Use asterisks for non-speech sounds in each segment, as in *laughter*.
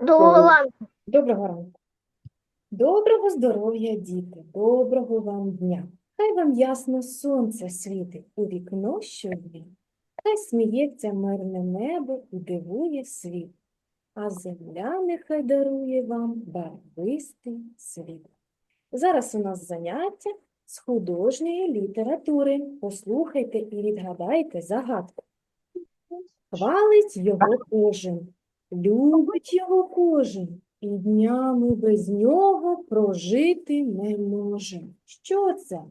Дола. Доброго ранку. Доброго здоров'я, діти, доброго вам дня. Хай вам ясно сонце світить у вікно щодня. Хай сміється мирне небо і дивує світ, а земля нехай дарує вам барвистий світ. Зараз у нас заняття з художньої літератури. Послухайте і відгадайте загадку. Хвалить його кожен, любить його кожен, і днями без нього прожити не може. Що це?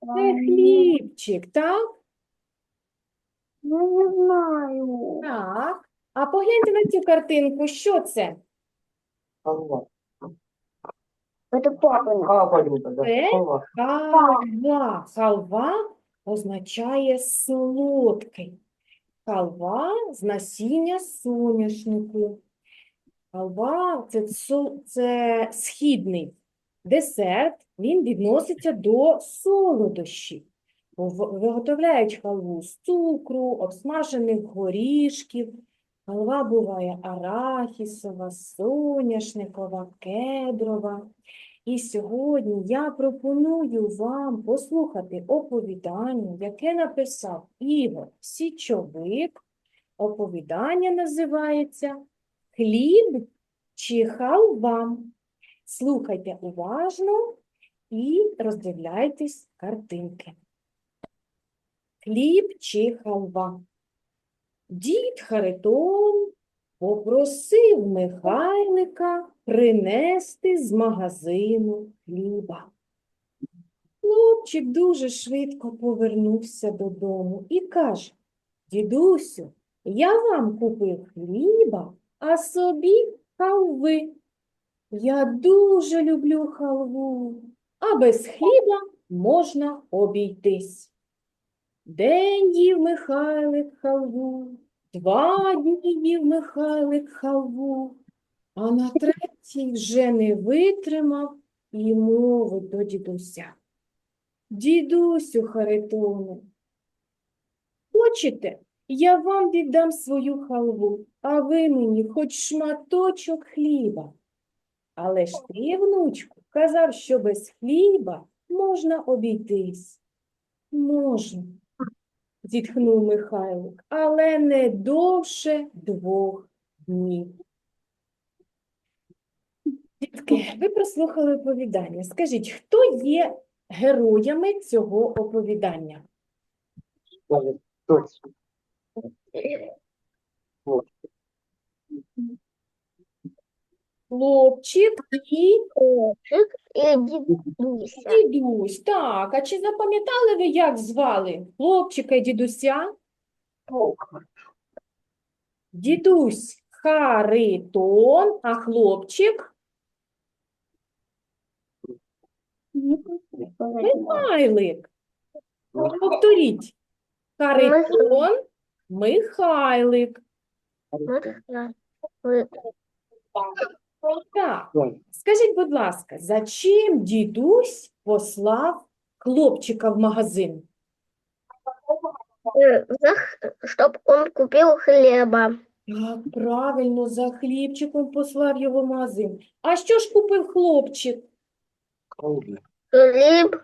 Це хлібчик, так? Я не знаю. Так. А погляньте на цю картинку, що це? Халва. Это папа. Да? Э? Халва. Халва. Халва означає солодкий. Халва з насіння соняшнику. Халва це, це східний десерт, він відноситься до солодощів. Виготовляють халву з цукру, обсмажених горішків. Халва буває арахісова, соняшникова, кедрова. І сьогодні я пропоную вам послухати оповідання, яке написав Ігор Січовик. Оповідання називається Хліб чи халва. Слухайте уважно і роздивляйтесь картинки. Хліб чи халва. Дід Харитон попросив Михайлика принести з магазину хліба. Хлопчик дуже швидко повернувся додому і каже, дідусю, я вам купив хліба, а собі халви. Я дуже люблю халву, а без хліба можна обійтись. День їв Михайлик халву, два дні їв Михайлик халву, а на третій вже не витримав і мовить до дідуся. Дідусю Харитоне, хочете, я вам віддам свою халву, а ви мені хоч шматочок хліба. Але ж ти, внучку, казав, що без хліба можна обійтись. Можна, зітхнув Михайлик, але не довше двох днів. Дітки, ви прослухали оповідання. Скажіть, хто є героями цього оповідання? Точно. Хлопчик і Хлопчик и дедуся. дідусь. Так, а чи запам'ятали ви, як звали хлопчика і дідуся? Дідусь Харитон, а хлопчик Михайлик. Повторіть. Харитон, Михайлик. Так, скажіть, будь ласка, за чим дідусь послав хлопчика в магазин? Чтоб он купил хлеба. Так, правильно, за хлібчиком послав його в магазин. А що ж купив хлопчик? Хлеб.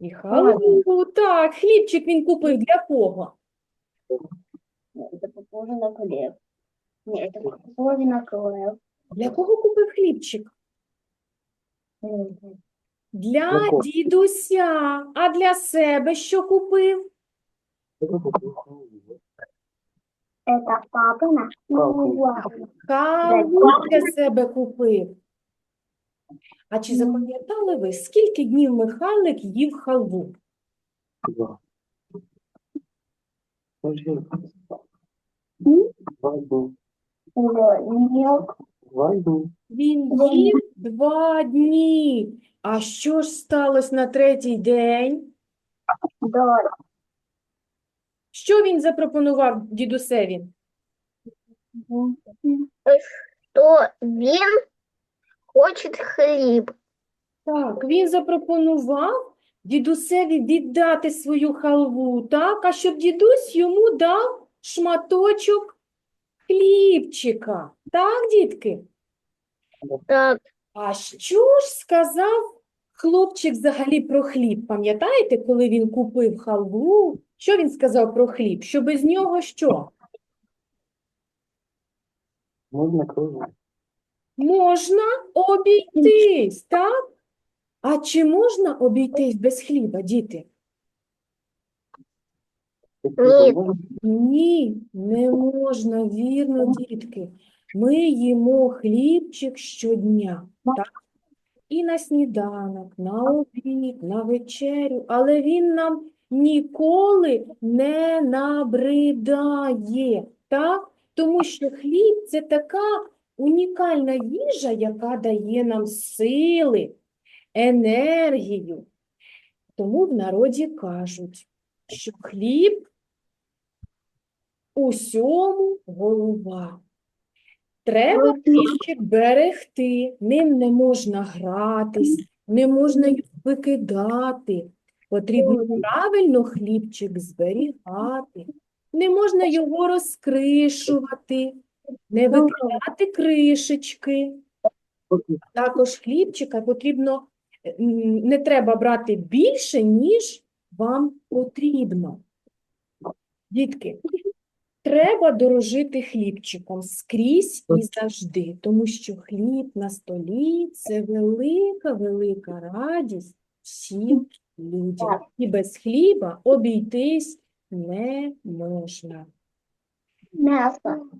І халву. Так, хлібчик він купив для кого? Это похоже на хлеб. Нет, это похоже на хлеб. Для кого купив хлібчик? Для Для кого? дідуся. А для себе що купив? Это купил халву. Это папина. Халву. Халву для себе купив. А чи запам'ятали ви, скільки днів Михайлик їв халву? Два. Подожди. Два дня. Нет. Він їв два дні. А що ж сталося на третій день? Да. Що він запропонував дідусеві? Він хоче хліб. Так, він запропонував дідусеві віддати свою халву, так, а щоб дідусь йому дав шматочок хлібчика. Так, дітки? Так, А що ж сказав хлопчик взагалі про хліб? Пам'ятаєте, коли він купив халву? Що він сказав про хліб? Що без нього що? Можна кругом. Можна обійтись, так? А чи можна обійтись без хліба, діти? Ні. Не можна, вірно, дітки. Ми їмо хлібчик щодня, так? І на сніданок, на обід, на вечерю, але він нам ніколи не набридає, так? Тому що хліб – це така унікальна їжа, яка дає нам сили, енергію. Тому в народі кажуть, що хліб усьому голова. Треба хлібчик берегти, ним не можна гратись, не можна його викидати. Потрібно правильно хлібчик зберігати, не можна його розкришувати, не викидати кришечки. Також хлібчика потрібно, не треба брати більше, ніж вам потрібно. Дітки, треба дорожити хлібчиком скрізь і завжди, тому що хліб на столі – це велика, велика радість всім людям. І без хліба обійтись не можна. м'ясо.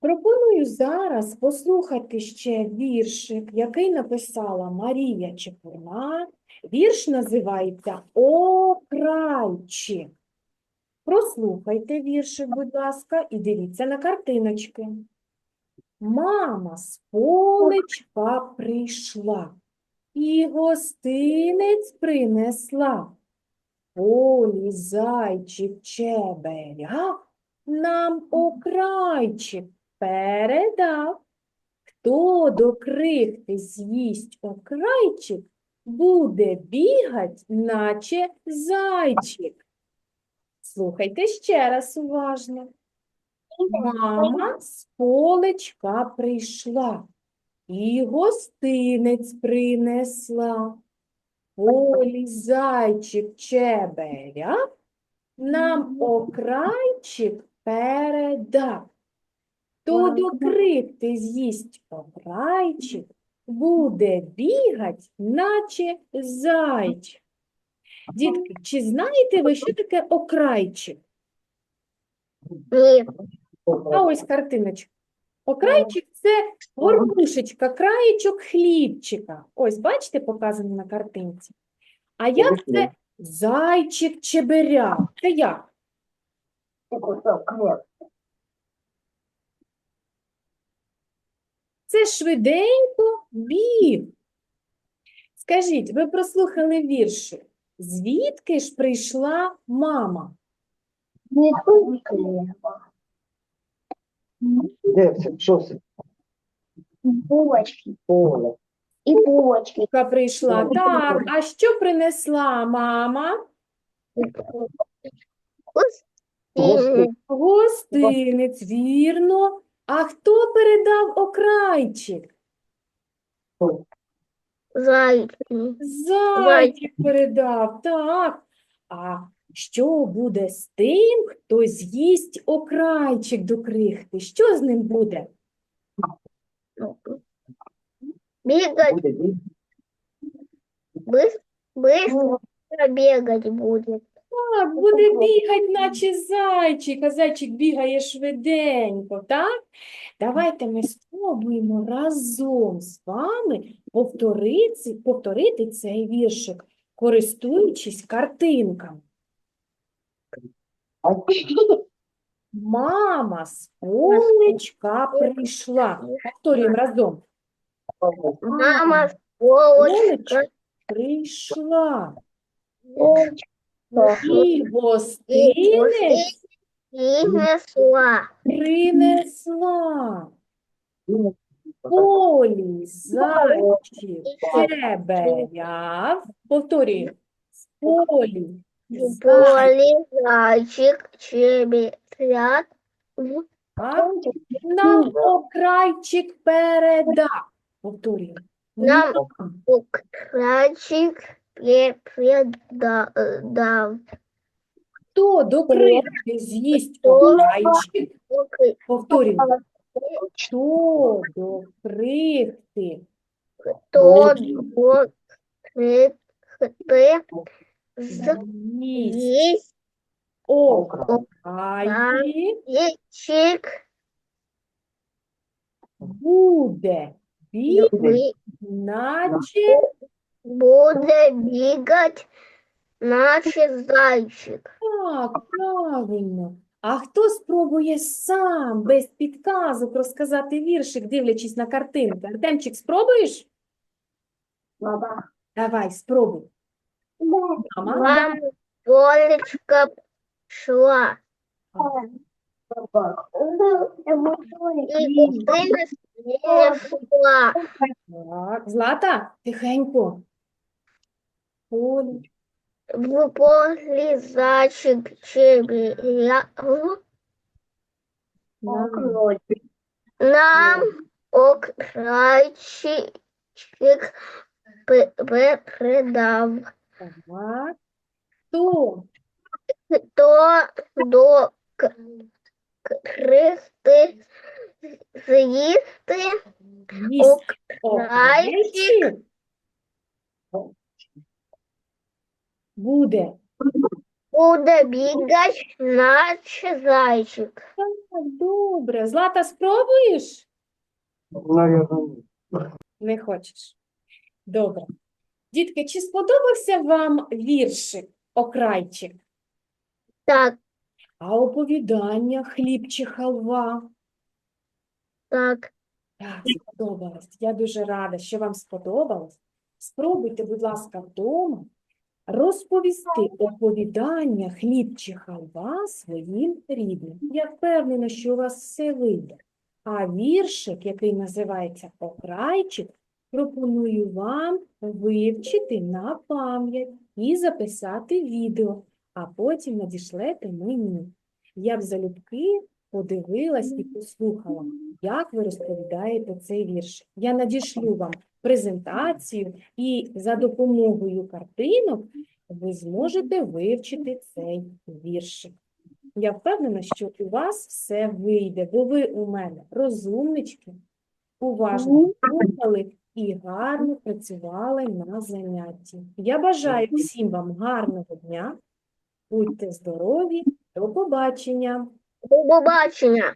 Пропоную зараз послухати ще віршик, який написала Марія Чепурна. Вірш називається «Окрайчик». Прослухайте віршик, будь ласка, і дивіться на картиночки. Мама з полечка прийшла і гостинець принесла. Полі зайчик чеберя нам окрайчик передав. Хто до крихти з'їсть окрайчик, буде бігать, наче зайчик. Слухайте ще раз уважно. Мама з полечка прийшла і гостинець принесла. Полі зайчик чеберя нам окрайчик передав. То до крихти з'їсть окрайчик, буде бігать, наче зайчик. Дітки, чи знаєте ви, що таке окрайчик? Ні. А ось картиночка. Окрайчик – це горбушечка, краєчок хлібчика. Ось, бачите, показано на картинці. А як це зайчик чеберя? Це як? Це швиденько біг. Скажіть, ви прослухали вірші? Звідки ж прийшла мама? Кусок хліба. Де це? Що це? Булочки. Поле. І булочки. Яка прийшла? Так, а що принесла мама? Господи. Гостинець, вірно. А хто передав окрайчик? Зайчики. Зайчик передав, так. А що буде з тим, хто з'їсть окрайчик до крихти? Що з ним буде? Бігать. Буде бігати. быстро, быстро бегать будет. Так, буде бігати, наче зайчик, а зайчик бігає швиденько, так? Давайте ми спробуємо разом з вами повторити, повторити цей віршик, користуючись картинками. *laughs* Мама з полечка прийшла. Повторюємо разом. Мама с Полечка прийшла. І гостинець принесла. принесла. полі зайчик щебеняв. Повторюю. В полі зайчик полі зайчик нам окрайчик передав. Повторюю. Нам Украчик передав. Хто до крихти з'їсть Хто? окрайчик? Повторюю. Хто до крихти То до крихти з'їсть окрайчик? Буде ви- наче буде бігати, наче зайчик. так, правильно. А хто спробує сам без підказок розказати віршик, дивлячись на картинки? Артемчик, спробуєш? Баба. Давай, спробуй. Мама. Вам полечка шла. І купина не шла. Так, Злата, тихенько. Полі. В полі зайчик щебетав. Нам окрайчик передав. Так. Хто? Хто до крихти з'їсти окрайчик буде. буде бігати, наче зайчик. Так, добре. Злата, спробуєш? Наверное, Не хочеш. Добре. Дітки, чи сподобався вам віршик окрайчик? Так, А оповідання хліб чи халва? так. Так, сподобалось. Я дуже рада, що вам сподобалось. Спробуйте, будь ласка, вдома розповісти оповідання хліб чи халва своїм рідним. Я впевнена, що у вас все вийде. А віршик, який називається Окрайчик, пропоную вам вивчити на пам'ять і записати відео, а потім надішлете мені. Я б залюбки подивилась і послухала, як ви розповідаєте цей вірш. Я надішлю вам презентацію, і за допомогою картинок ви зможете вивчити цей віршик. Я впевнена, що у вас все вийде, бо ви у мене розумнички, уважно слухали і гарно працювали на занятті. Я бажаю всім вам гарного дня, будьте здорові, до побачення! До побачення.